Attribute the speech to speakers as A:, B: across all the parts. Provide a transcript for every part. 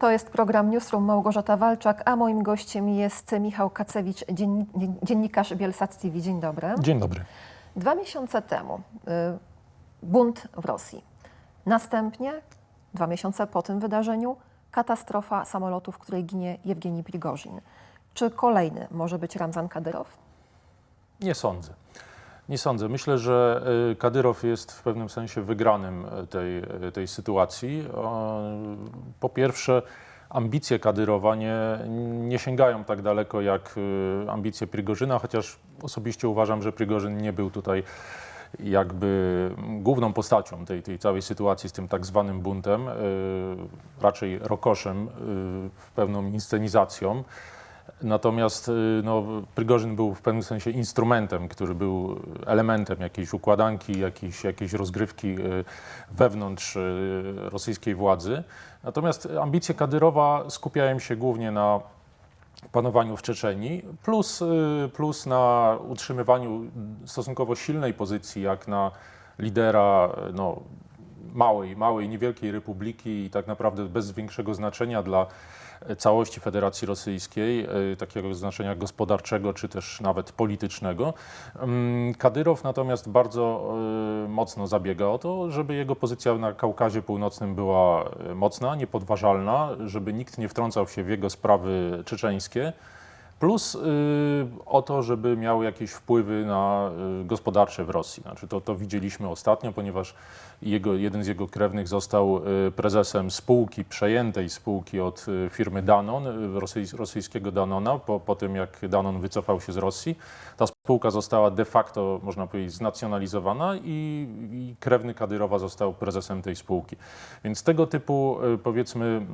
A: To jest program Newsroom Małgorzata Walczak, a moim gościem jest Michał Kacewicz, dzienni- dziennikarz Bielsat TV. Dzień dobry.
B: Dzień dobry.
A: Dwa miesiące temu y, bunt w Rosji. Następnie, dwa miesiące po tym wydarzeniu, katastrofa samolotu, w której ginie Jewgeni Prigorzin. Czy kolejny może być Ramzan Kadyrow?
B: Nie sądzę. Nie sądzę. Myślę, że y, Kadyrow jest w pewnym sensie wygranym y, tej, y, tej sytuacji. Po pierwsze, ambicje Kadyrowa nie, nie sięgają tak daleko jak ambicje Prigorzyna, chociaż osobiście uważam, że Prigorzyn nie był tutaj jakby główną postacią tej, tej całej sytuacji z tym tak zwanym buntem, raczej rokoszem, pewną inscenizacją. Natomiast y, no, Prygorzyn był w pewnym sensie instrumentem, który był elementem jakiejś układanki, jakiejś, jakiejś rozgrywki y, wewnątrz y, rosyjskiej władzy. Natomiast ambicje Kadyrowa skupiają się głównie na panowaniu w Czeczenii, plus, plus na utrzymywaniu stosunkowo silnej pozycji, jak na lidera no, małej, małej, niewielkiej republiki i tak naprawdę bez większego znaczenia dla całości Federacji Rosyjskiej, y, takiego znaczenia gospodarczego czy też nawet politycznego. Ym, Kadyrow natomiast bardzo y, mocno zabiega o to, żeby jego pozycja na Kaukazie Północnym była y, mocna, niepodważalna, żeby nikt nie wtrącał się w jego sprawy czeczeńskie. Plus y, o to, żeby miał jakieś wpływy na y, gospodarcze w Rosji. Znaczy to, to widzieliśmy ostatnio, ponieważ jego, jeden z jego krewnych został y, prezesem spółki, przejętej spółki od firmy Danon, rosyjs, rosyjskiego Danona, po, po tym jak Danon wycofał się z Rosji. Ta spółka została de facto, można powiedzieć, znacjonalizowana i, i krewny Kadyrowa został prezesem tej spółki. Więc tego typu, powiedzmy,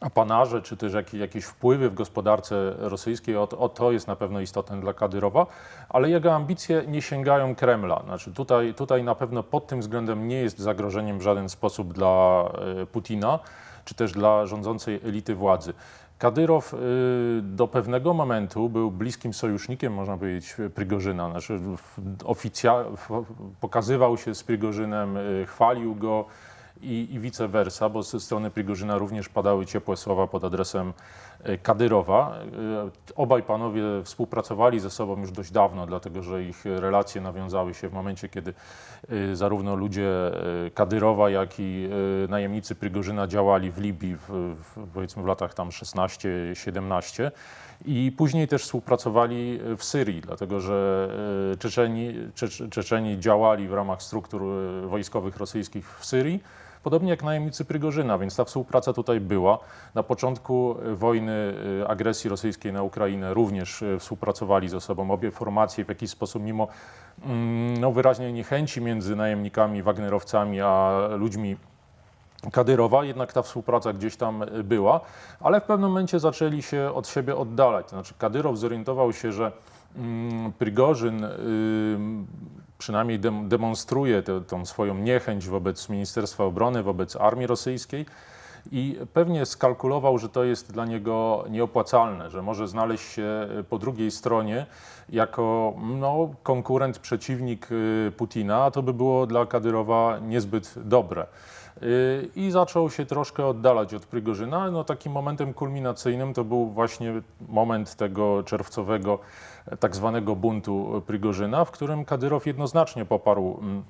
B: apanarze, czy też jak, jakieś wpływy w gospodarce rosyjskiej, o, o to jest na pewno istotne dla Kadyrowa, ale jego ambicje nie sięgają Kremla. Znaczy tutaj, tutaj na pewno pod tym względem nie jest zagrożeniem w żaden sposób dla e, Putina, czy też dla rządzącej elity władzy. Kadyrow y, do pewnego momentu był bliskim sojusznikiem, można powiedzieć, Prigorzyna. Znaczy, oficja- pokazywał się z Prigorzynem, y, chwalił go, i, i vice versa, bo ze strony Prigorzyna również padały ciepłe słowa pod adresem e, Kadyrowa. E, Obaj panowie współpracowali ze sobą już dość dawno, dlatego że ich relacje nawiązały się w momencie, kiedy e, zarówno ludzie Kadyrowa, jak i najemnicy Prigorzyna działali w Libii w, w, powiedzmy w latach tam 16-17 i później też współpracowali w Syrii, dlatego że Czeczeni, Cze- Czeczeni działali w ramach struktur wojskowych rosyjskich w Syrii. Podobnie jak najemnicy Prygorzyna, więc ta współpraca tutaj była. Na początku e, wojny, e, agresji rosyjskiej na Ukrainę również e, współpracowali ze sobą. Obie formacje w jakiś sposób, mimo mm, no, wyraźnej niechęci między najemnikami, Wagnerowcami, a ludźmi Kadyrowa, jednak ta współpraca gdzieś tam była, ale w pewnym momencie zaczęli się od siebie oddalać. Znaczy Kadyrow zorientował się, że mm, Prigorzyn przynajmniej dem, demonstruje tę tą swoją niechęć wobec Ministerstwa Obrony, wobec armii rosyjskiej i pewnie skalkulował, że to jest dla niego nieopłacalne, że może znaleźć się y, po drugiej stronie jako no, konkurent, przeciwnik y, Putina, a to by było dla Kadyrowa niezbyt dobre. Y, I zaczął się troszkę oddalać od Prygorzyna. No, takim momentem kulminacyjnym to był właśnie moment tego czerwcowego e, tak zwanego buntu Prygorzyna, w którym Kadyrow jednoznacznie poparł mm,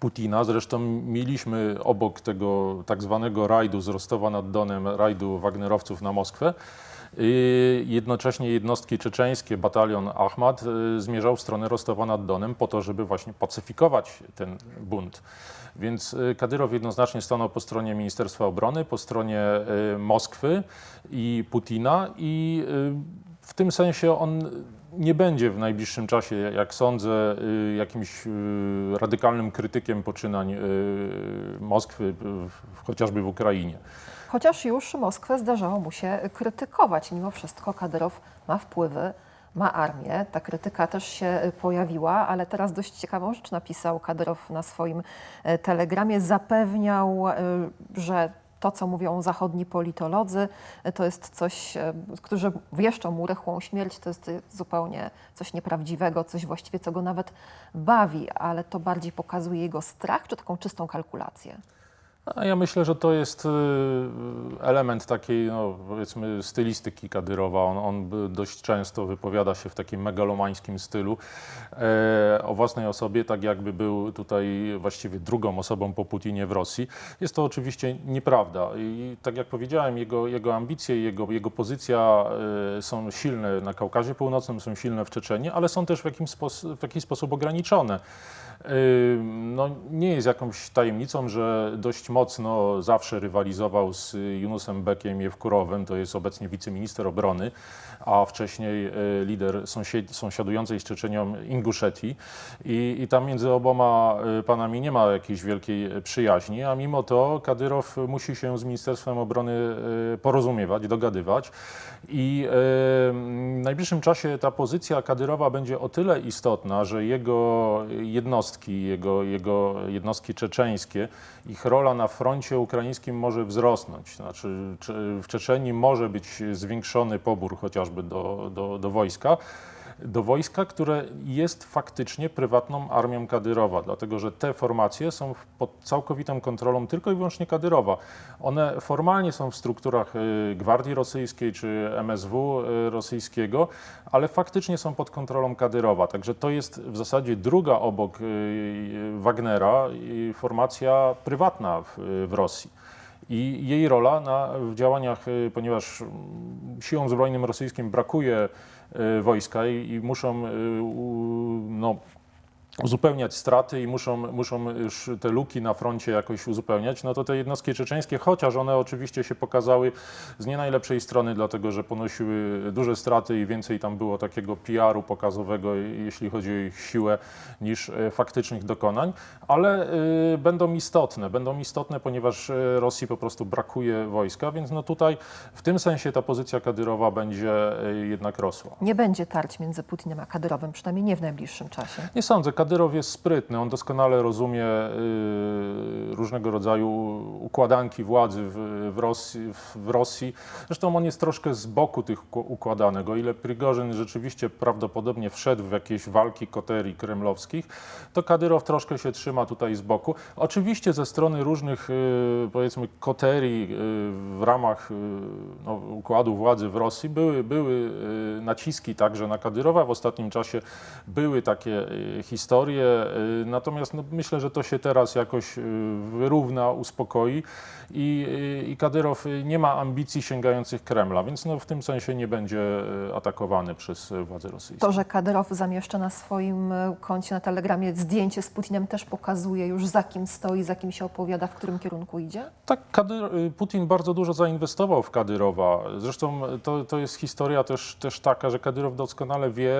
B: Putina. Zresztą mieliśmy obok tego tak zwanego rajdu z Rostowa nad Donem, rajdu Wagnerowców na Moskwę. I jednocześnie jednostki czeczeńskie, batalion Ahmad, y, zmierzał w stronę Rostowa nad Donem po to, żeby właśnie pacyfikować ten bunt. Więc y, Kadyrow jednoznacznie stanął po stronie Ministerstwa Obrony, po stronie y, Moskwy i Putina i w tym sensie on nie będzie w najbliższym czasie, jak sądzę, y, jakimś y, radykalnym krytykiem poczynań y, Moskwy, chociażby w Ukrainie.
A: Chociaż już Moskwę zdarzało mu się krytykować. Mimo wszystko Kadyrow ma wpływy, ma armię. Ta krytyka też się pojawiła, ale teraz dość ciekawą rzecz napisał Kadyrow na swoim e, telegramie. Zapewniał, e, że to, co mówią zachodni politolodzy, to jest coś, e, którzy wieszczą mu rychłą śmierć, to jest zupełnie coś nieprawdziwego, coś właściwie, co go nawet bawi, ale to bardziej pokazuje jego strach, czy taką czystą kalkulację?
B: Ja myślę, że to jest y, element takiej, no, powiedzmy, stylistyki Kadyrowa. On, on dość często wypowiada się w takim megalomańskim stylu e, o własnej osobie, tak jakby był tutaj właściwie drugą osobą po Putinie w Rosji. Jest to oczywiście nieprawda. I tak jak powiedziałem, jego, jego ambicje, jego, jego pozycja e, są silne na Kaukazie Północnym, są silne w Czeczeniu, ale są też w, jakim spos- w jakiś sposób ograniczone. No, nie jest jakąś tajemnicą, że dość mocno zawsze rywalizował z Yunusem Bekiem Jewkurowem, to jest obecnie wiceminister obrony, a wcześniej yy, lider sąsied- sąsiadującej z Czeczenią Inguszetii. I, I tam między oboma yy, panami nie ma jakiejś wielkiej przyjaźni, a mimo to Kadyrow musi się z Ministerstwem Obrony yy, porozumiewać, dogadywać. I najbliższym czasie ta pozycja Kadyrowa będzie o tyle istotna, że jego jednostki, jego, jego jednostki czeczeńskie, ich rola na froncie ukraińskim może wzrosnąć. Znaczy, w Czeczenii może być zwiększony pobór chociażby do, do, do wojska. Do wojska, które jest faktycznie prywatną armią Kadyrowa, dlatego że te formacje są pod całkowitą kontrolą tylko i wyłącznie Kadyrowa. One formalnie są w strukturach y, Gwardii Rosyjskiej czy MSW y, rosyjskiego, ale faktycznie są pod kontrolą Kadyrowa. Także to jest w zasadzie druga obok y, Wagnera formacja prywatna w, w Rosji. I jej rola na, w działaniach, y, ponieważ mm, siłom zbrojnym rosyjskim brakuje y, wojska i, i muszą y, no, uzupełniać straty i muszą, muszą już te luki na froncie jakoś uzupełniać, no to te jednostki czeczeńskie, chociaż one oczywiście się pokazały z nie najlepszej strony, dlatego że ponosiły duże straty i więcej tam było takiego PR-u pokazowego, jeśli chodzi o ich siłę, niż e, faktycznych dokonań, ale y, będą istotne, będą istotne, ponieważ e, Rosji po prostu brakuje wojska, więc no tutaj w tym sensie ta pozycja Kadyrowa będzie jednak rosła.
A: Nie będzie tarć między Putinem a Kadyrowem, przynajmniej nie w najbliższym czasie.
B: Nie sądzę. Kadyrow jest sprytny. On doskonale rozumie y, różnego rodzaju układanki władzy w, Rosji, w Rosji. Zresztą on jest troszkę z boku tych układanek. O ile Prigorzyn rzeczywiście prawdopodobnie wszedł w jakieś walki koterii kremlowskich, to Kadyrow troszkę się trzyma tutaj z boku. Oczywiście ze strony różnych, y, powiedzmy, koterii y, w ramach no, układu władzy w Rosji były, były naciski także na Kadyrowa. W ostatnim czasie były takie historie, y, natomiast no, myślę, że to się teraz jakoś y, wyrówna, uspokoi i, y, i Kadyrow nie ma ambicji sięgających Kremla, więc no, w tym sensie nie będzie atakowany przez władze rosyjskie.
A: To, że Kadyrow zamieszcza na swoim koncie na Telegramie zdjęcie z Putinem też pokazuje już za kim stoi, za kim się opowiada, w którym kierunku idzie?
B: Tak, Kadyr, Putin bardzo dużo zainwestował w Kadyrowa. Zresztą to, to jest historia też, też taka, że Kadyrow doskonale wie,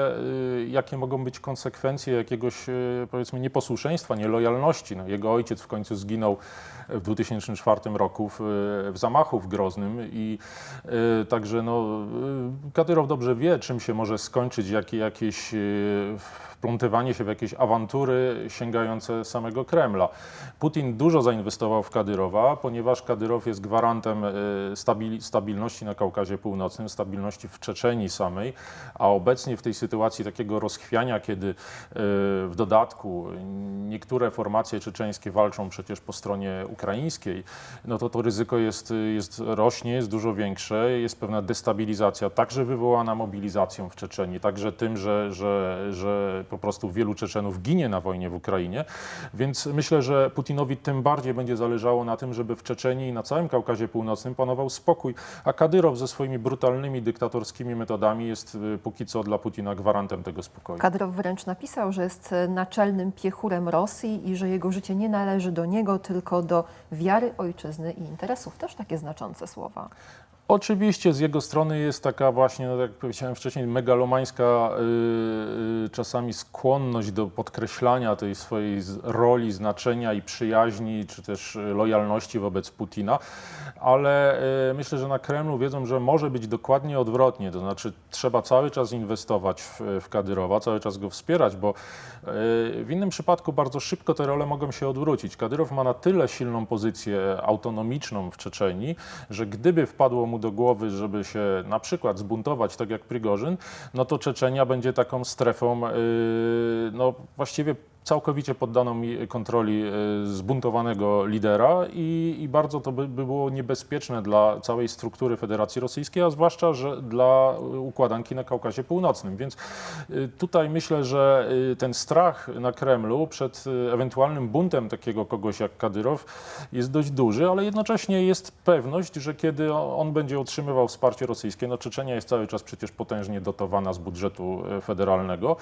B: jakie mogą być konsekwencje jakiegoś, powiedzmy, nieposłuszeństwa, nielojalności. No, jego ojciec w końcu zginął w 2004 roku w, w zamachu w Groznym i y, także no, y, Kadyrow dobrze wie, czym się może skończyć jakie, jakieś y, wplątywanie się w jakieś awantury sięgające samego Kremla. Putin dużo zainwestował w Kadyrowa, ponieważ Kadyrow jest gwarantem y, stabil, stabilności na Kaukazie Północnym, stabilności w Czeczenii samej, a obecnie w tej sytuacji takiego rozchwiania, kiedy w dodatku niektóre formacje czeczeńskie walczą przecież po stronie ukraińskiej, no to to ryzyko jest, jest rośnie, jest dużo większe, jest pewna destabilizacja, także wywołana mobilizacją w Czeczenii, także tym, że, że, że po prostu wielu Czeczenów ginie na wojnie w Ukrainie, więc myślę, że Putinowi tym bardziej będzie zależało na tym, żeby w Czeczenii i na całym Kaukazie Północnym panował spokój, a Kadyrow ze swoimi brutalnymi, dyktatorskimi metodami jest y, póki co dla Putina gwarantem tego spokoju.
A: Kadyrow wręcz napisał, że jest naczelnym piechurem Rosji i że jego życie nie należy do niego, tylko do wiary, ojczyzny i interesów. Też takie znaczące słowa.
B: Oczywiście z jego strony jest taka właśnie, no, jak powiedziałem wcześniej, megalomańska y, y, czasami skłonność do podkreślania tej swojej roli, znaczenia i przyjaźni, czy też y, lojalności wobec Putina, ale myślę, że na Kremlu wiedzą, że może być dokładnie odwrotnie, to znaczy trzeba cały czas inwestować w, w Kadyrowa, cały czas go wspierać, bo w innym przypadku bardzo szybko te role mogą się odwrócić. Kadyrow ma na tyle silną pozycję autonomiczną w Czeczenii, że gdyby wpadło mu do głowy, żeby się na przykład zbuntować, tak jak Prigorzyn, no to Czeczenia będzie taką strefą, yy, no właściwie całkowicie poddano mi kontroli e, zbuntowanego lidera i, i bardzo to by, by było niebezpieczne dla całej struktury Federacji Rosyjskiej, a zwłaszcza, że dla układanki na Kaukazie Północnym. Więc e, tutaj myślę, że e, ten strach na Kremlu przed e, ewentualnym buntem takiego kogoś jak Kadyrow jest dość duży, ale jednocześnie jest pewność, że kiedy on będzie otrzymywał wsparcie rosyjskie, no Czeczenia jest cały czas przecież potężnie dotowana z budżetu e, federalnego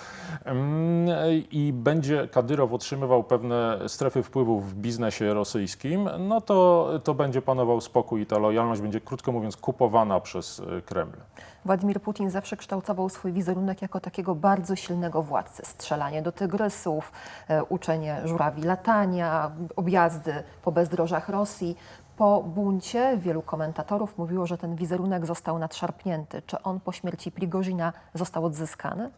B: mm, i będzie Kadyrow otrzymywał pewne strefy wpływów w biznesie rosyjskim, no to, to będzie panował spokój i ta lojalność będzie, krótko mówiąc, kupowana przez e, Kreml.
A: Władimir Putin zawsze kształtował swój wizerunek jako takiego bardzo silnego władcy. Strzelanie do tygrysów, e, uczenie żurawi latania, objazdy po bezdrożach Rosji. Po buncie wielu komentatorów mówiło, że ten wizerunek został nadszarpnięty. Czy on po śmierci Prigozina został odzyskany?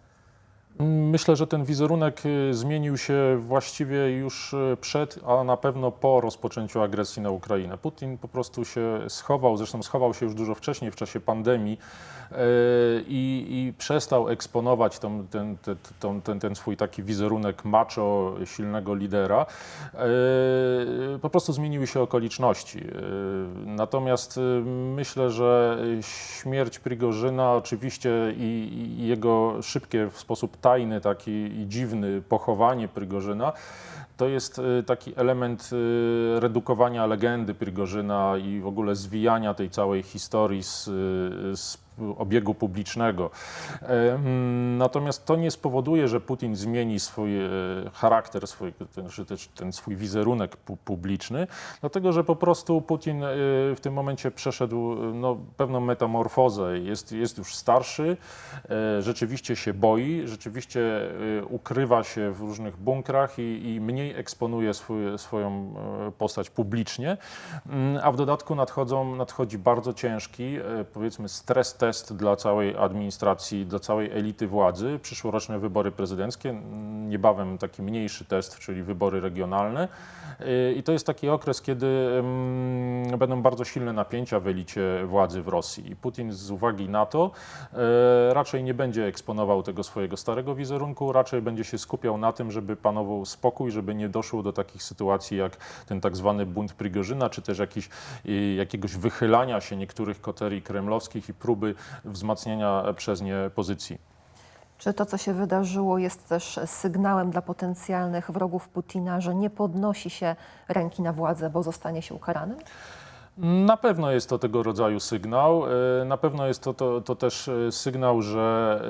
B: Myślę, że ten wizerunek y, zmienił się właściwie już y, przed, a na pewno po rozpoczęciu agresji na Ukrainę. Putin po prostu się schował, zresztą schował się już dużo wcześniej, w czasie pandemii y, i, i przestał eksponować tą, ten, ten, ten, ten swój taki wizerunek macho, silnego lidera. Po prostu zmieniły się okoliczności. Natomiast myślę, że śmierć Prigorzyna oczywiście i, i jego szybkie w sposób tajny, taki i dziwny pochowanie Prigorzyna to jest y, taki element y, redukowania legendy Prigorzyna i w ogóle zwijania tej całej historii z, y, z obiegu publicznego. Natomiast to nie spowoduje, że Putin zmieni swój e, charakter, swój, ten, ten swój wizerunek pu- publiczny, dlatego że po prostu Putin e, w tym momencie przeszedł e, no, pewną metamorfozę. Jest, jest już starszy, rzeczywiście się boi, rzeczywiście ukrywa się w różnych bunkrach i, i mniej eksponuje swój, swoją postać publicznie, Mm, a w dodatku nadchodzą, nadchodzi bardzo ciężki, powiedzmy, stres test dla całej administracji, dla całej elity władzy. Przyszłoroczne wybory prezydenckie, niebawem taki mniejszy test, czyli wybory regionalne. I to jest taki okres, kiedy mm, będą bardzo silne napięcia w elicie władzy w Rosji. I Putin z uwagi na to e, raczej nie będzie eksponował tego swojego starego wizerunku, raczej będzie się skupiał na tym, żeby panował spokój, żeby nie doszło do takich sytuacji jak ten tak zwany bunt Prigorzyna, czy też jakiś, jakiegoś wychylania się niektórych koterii kremlowskich i próby wzmacniania przez nie pozycji.
A: Czy to, co się wydarzyło, jest też sygnałem dla potencjalnych wrogów Putina, że nie podnosi się ręki na władzę, bo zostanie się ukaranym?
B: Na pewno jest to tego rodzaju sygnał. E, Na pewno jest to, to, to też e, sygnał, że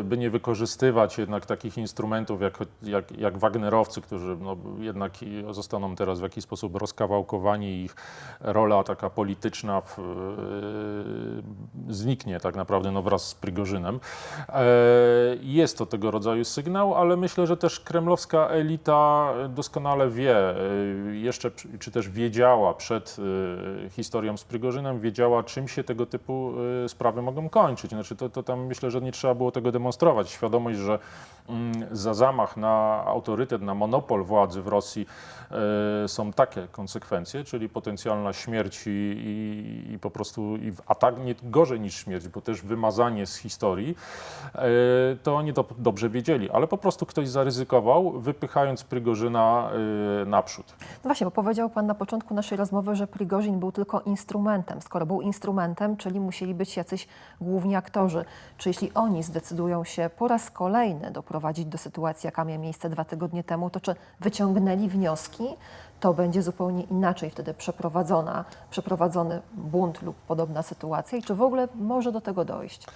B: e, by nie wykorzystywać jednak takich instrumentów jak, jak, jak Wagnerowcy, którzy no, jednak zostaną teraz w jakiś sposób rozkawałkowani, ich rola taka polityczna w, zniknie tak naprawdę no, wraz z Prigorzynem. Jest to tego rodzaju sygnał, ale myślę, że też kremlowska elita doskonale wie, jeszcze czy- też wiedziała przed historią z Prigorzynem, wiedziała czym się tego typu e, sprawy mogą kończyć. Znaczy to, to tam myślę, że nie trzeba było tego demonstrować. Świadomość, że mm, za zamach na autorytet, na monopol władzy w Rosji e, są takie konsekwencje, czyli potencjalna śmierć i, i, i po prostu i w- a tak nie gorzej niż śmierć, bo też wymazanie z historii, e, to oni to dobrze wiedzieli, ale po prostu ktoś zaryzykował, wypychając Prigorzyna naprzód.
A: No właśnie, bo powiedział Pan na początku naszej rozmowy, że Prigozin był tylko instrumentem. Skoro był instrumentem, czyli musieli być jacyś główni aktorzy. Czy jeśli oni zdecydują się po raz kolejny doprowadzić do sytuacji, jaka miała miejsce dwa tygodnie temu, to czy wyciągnęli wnioski, to będzie zupełnie inaczej wtedy przeprowadzona, przeprowadzony bunt lub podobna sytuacja i czy w ogóle może do tego dojść?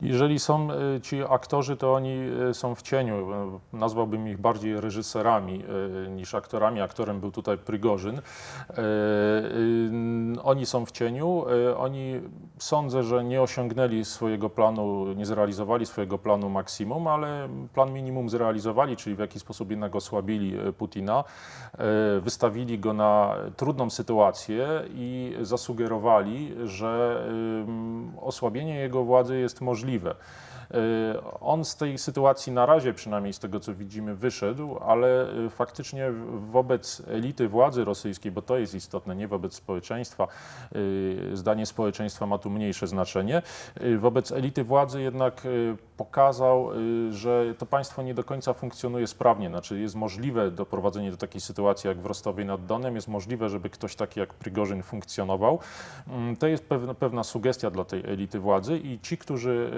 B: Jeżeli są e, ci aktorzy, to oni e, są w cieniu. E, Nazwałbym ich bardziej reżyserami niż aktorami. Aktorem był tutaj Prigorzyn. E, Oni są w cieniu. Oni sądzę, że nie osiągnęli swojego planu, nie zrealizowali swojego planu maksimum, ale plan minimum zrealizowali, czyli w jakiś sposób jednak osłabili Putina, wystawili go na trudną sytuację i zasugerowali, że osłabienie jego władzy jest możliwe. Y, On z tej sytuacji na razie, przynajmniej z tego co widzimy, wyszedł, ale y, faktycznie wobec elity władzy rosyjskiej, bo to jest istotne, nie wobec społeczeństwa, y, zdanie społeczeństwa ma tu mniejsze znaczenie, wobec elity władzy jednak pokazał, y, że to państwo nie do końca funkcjonuje sprawnie. Znaczy jest możliwe doprowadzenie do takiej sytuacji jak w Rostowie nad Donem, jest możliwe, żeby ktoś taki jak Prigorzyn funkcjonował. Mm, To jest pewna, pewna sugestia dla tej elity władzy i ci, którzy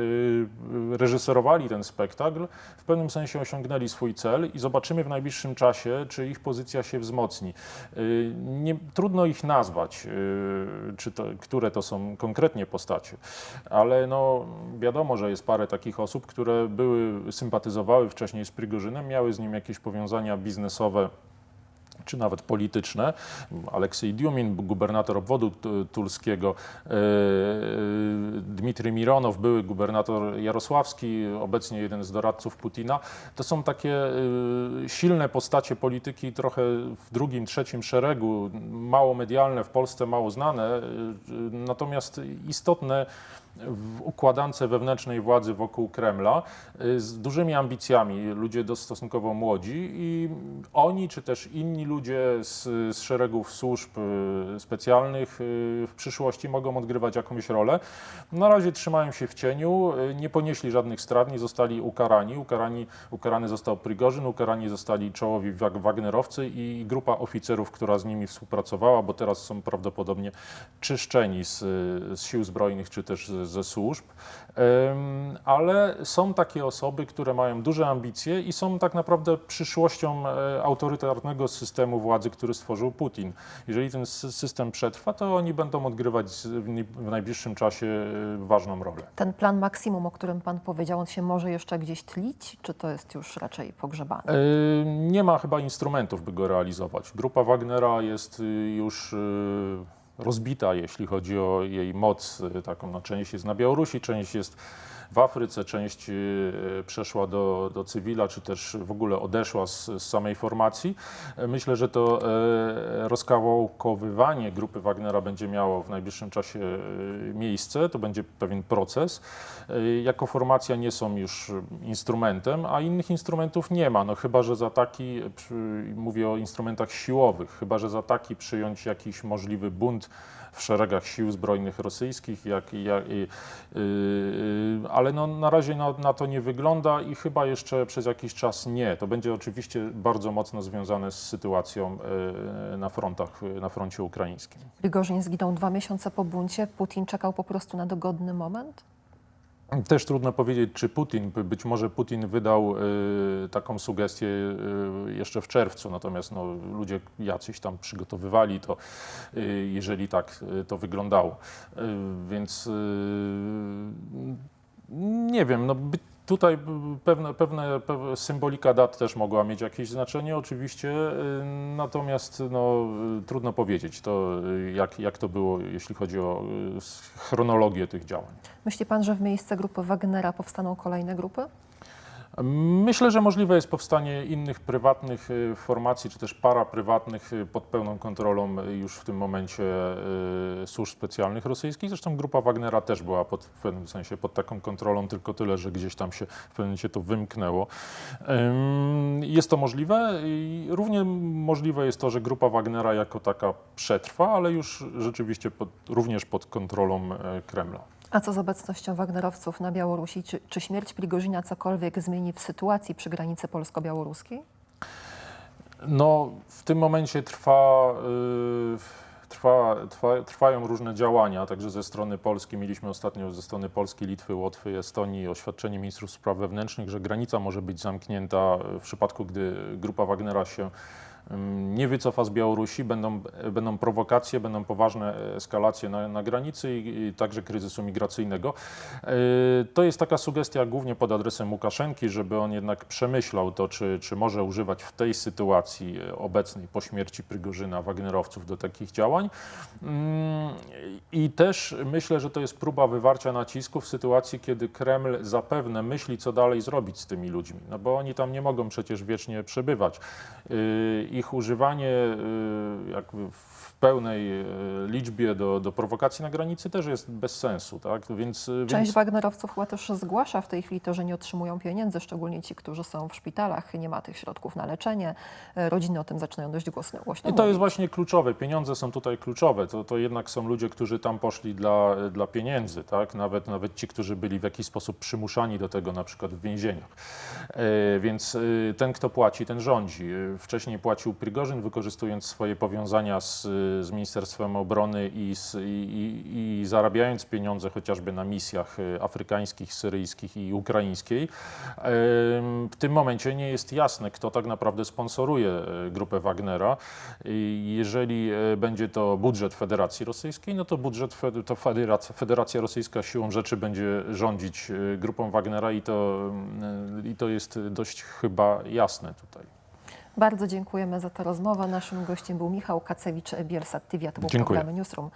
B: y, reżyserowali ten spektakl, w pewnym sensie osiągnęli swój cel i zobaczymy w najbliższym czasie, czy ich pozycja się wzmocni. Y, Nie, trudno ich nazwać, y, czy to, które to są konkretnie postacie, ale no, wiadomo, że jest parę takich osób, które były, sympatyzowały wcześniej z Prigorzynem, miały z nim jakieś powiązania biznesowe czy nawet polityczne. Aleksiej Diumin, gubernator obwodu tulskiego, e, Dmitrij Mironow, były gubernator jarosławski, obecnie jeden z doradców Putina. To są takie e, silne postacie polityki, trochę w drugim, trzecim szeregu, mało medialne w Polsce, mało znane, e, natomiast istotne w układance wewnętrznej władzy wokół Kremla y, z dużymi ambicjami, ludzie stosunkowo młodzi i oni, czy też inni ludzie z, z szeregów służb y, specjalnych y, w przyszłości mogą odgrywać jakąś rolę. Na razie trzymają się w cieniu, nie ponieśli żadnych strat, nie zostali ukarani. ukarani ukarany został Prigorzyn, ukarani zostali czołowi Wag- Wagnerowcy i grupa oficerów, która z nimi współpracowała, bo teraz są prawdopodobnie czyszczeni z, z sił zbrojnych czy też z, ze służb. Ale są takie osoby, które mają duże ambicje i są tak naprawdę przyszłością e, autorytarnego systemu władzy, który stworzył Putin. Jeżeli ten sy- system przetrwa, to oni będą odgrywać w najbliższym czasie e, ważną rolę.
A: Ten plan maksimum, o którym pan powiedział, on się może jeszcze gdzieś tlić, czy to jest już raczej pogrzebane?
B: E, Nie ma chyba instrumentów, by go realizować. Grupa Wagnera jest y, już y, rozbita, jeśli chodzi o jej moc. y, Taką, no, część jest na Białorusi, część jest w Afryce, część y, przeszła do, do cywila, czy też w ogóle odeszła z, z samej formacji. E, Myślę, że to e, rozkawałkowywanie grupy Wagnera będzie miało w najbliższym czasie miejsce. To będzie pewien proces. E, Jako formacja nie są już instrumentem, a innych instrumentów nie ma. No chyba, że za taki, mówię o instrumentach siłowych, chyba, że za taki przyjąć jakiś możliwy bunt w szeregach sił zbrojnych rosyjskich, jak, jak, i- yy, ale no, na razie na, na to nie wygląda i chyba jeszcze przez jakiś czas nie. To będzie oczywiście bardzo mocno związane z sytuacją yy, na frontach, na froncie ukraińskim.
A: Prigorzyn zginął dwa miesiące po buncie, Putin czekał po prostu na dogodny moment?
B: Też trudno powiedzieć, czy Putin, by- być może Putin wydał y, taką sugestię y, jeszcze w czerwcu, natomiast no, ludzie jacyś tam przygotowywali to, y, jeżeli tak y, to wyglądało. Y, więc y, nie wiem, no, by, tutaj y, pewne, pewne, symbolika dat też mogła mieć jakieś znaczenie oczywiście, y, natomiast no, y, trudno powiedzieć to, y, jak, jak to było, jeśli chodzi o chronologię tych działań.
A: Myśli pan, że w miejsce grupy Wagnera powstaną kolejne grupy?
B: Myślę, że możliwe jest powstanie innych prywatnych y, formacji, czy też paraprywatnych y, pod pełną kontrolą y, już w tym momencie służb specjalnych rosyjskich. Zresztą grupa Wagnera też była pod, w pewnym sensie pod taką kontrolą, tylko tyle, że gdzieś tam się w pewnym momencie to wymknęło. Ym, Jest to możliwe i równie możliwe jest to, że grupa Wagnera jako taka przetrwa, ale już rzeczywiście pod, również pod kontrolą Kremla.
A: A co z obecnością Wagnerowców na Białorusi? Czy, czy śmierć Prigozina cokolwiek zmieni w sytuacji przy granicy polsko-białoruskiej?
B: No, w tym momencie trwa, y, trwa, trwa, trwają różne działania, także ze strony Polski mieliśmy ostatnio ze strony Polski, Litwy, Łotwy, Estonii oświadczenie ministrów spraw wewnętrznych, że granica może być zamknięta w przypadku, gdy grupa Wagnera się nie wycofa z Białorusi, będą, będą prowokacje, będą poważne eskalacje na, na granicy i, i także kryzysu migracyjnego. Yy, To jest taka sugestia głównie pod adresem Łukaszenki, żeby on jednak przemyślał to, czy, czy może używać w tej sytuacji e, obecnej po śmierci Prygorzyna Wagnerowców do takich działań. Mm, I też myślę, że to jest próba wywarcia nacisku w sytuacji, kiedy Kreml zapewne myśli, co dalej zrobić z tymi ludźmi, no bo oni tam nie mogą przecież wiecznie przebywać. Yy, ich używanie y, jakby w pełnej y, liczbie do, do prowokacji na granicy też jest bez sensu, tak? Więc, y,
A: Część
B: więc
A: Wagnerowców chyba też zgłasza w tej chwili to, że nie otrzymują pieniędzy, szczególnie ci, którzy są w szpitalach, nie ma tych środków na leczenie. E, Rodziny o tym zaczynają dość głośno, głośno
B: I to jest właśnie kluczowe. Pieniądze są tutaj kluczowe. To, to jednak są ludzie, którzy tam poszli dla, dla pieniędzy, tak? Nawet, nawet ci, którzy byli w jakiś sposób przymuszani do tego, na przykład w więzieniach. E, więc ten, kto płaci, ten rządzi. Wcześniej płacił Prigorzyn, wykorzystując swoje powiązania z, z Ministerstwem Obrony i, z, i, i, i zarabiając pieniądze chociażby na misjach e, afrykańskich, syryjskich i ukraińskiej. W tym momencie nie jest jasne, kto tak naprawdę sponsoruje e, grupę Wagnera. Jeżeli e, będzie to budżet Federacji Rosyjskiej, no to budżet, to Federacja, Federacja Rosyjska siłą rzeczy będzie rządzić grupą Wagnera i to, mm, i to jest dość chyba jasne tutaj.
A: Bardzo dziękujemy za tę rozmowę. Naszym gościem był Michał Kacewicz, Bielsat TV, a to był
B: Dziękuję.
A: program Newsroom.